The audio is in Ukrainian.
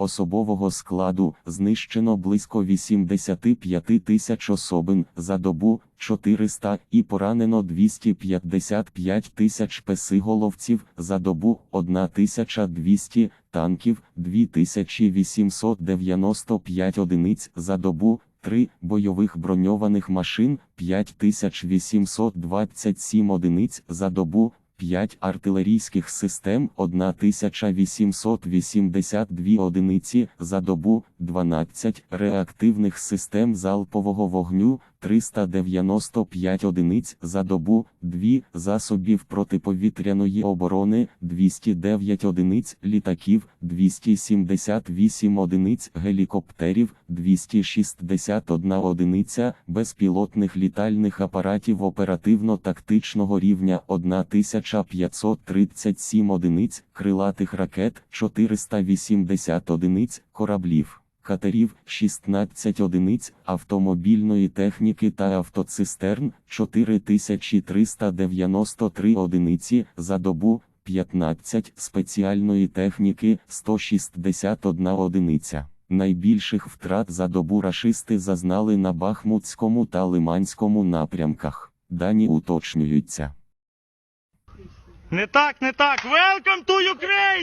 Особового складу знищено близько 85 тисяч особин за добу 400 і поранено 255 тисяч песиголовців за добу 1200 танків 2895 одиниць за добу 3 бойових броньованих машин 5827 одиниць за добу 5 артилерійських систем 1882 одиниці за добу, 12 реактивних систем залпового вогню 395 одиниць за добу, 2 засобів протиповітряної оборони 209 одиниць літаків, 278 одиниць гелікоптерів, 261 одиниця безпілотних літальних апаратів оперативно-тактичного рівня 1537 одиниць крилатих ракет, 480 одиниць кораблів. Катерів 16 одиниць автомобільної техніки та автоцистерн 4393 одиниці за добу, 15 спеціальної техніки 161 одиниця. Найбільших втрат за добу рашисти зазнали на Бахмутському та Лиманському напрямках. Дані уточнюються. Не так, не так. Welcome to Ukraine!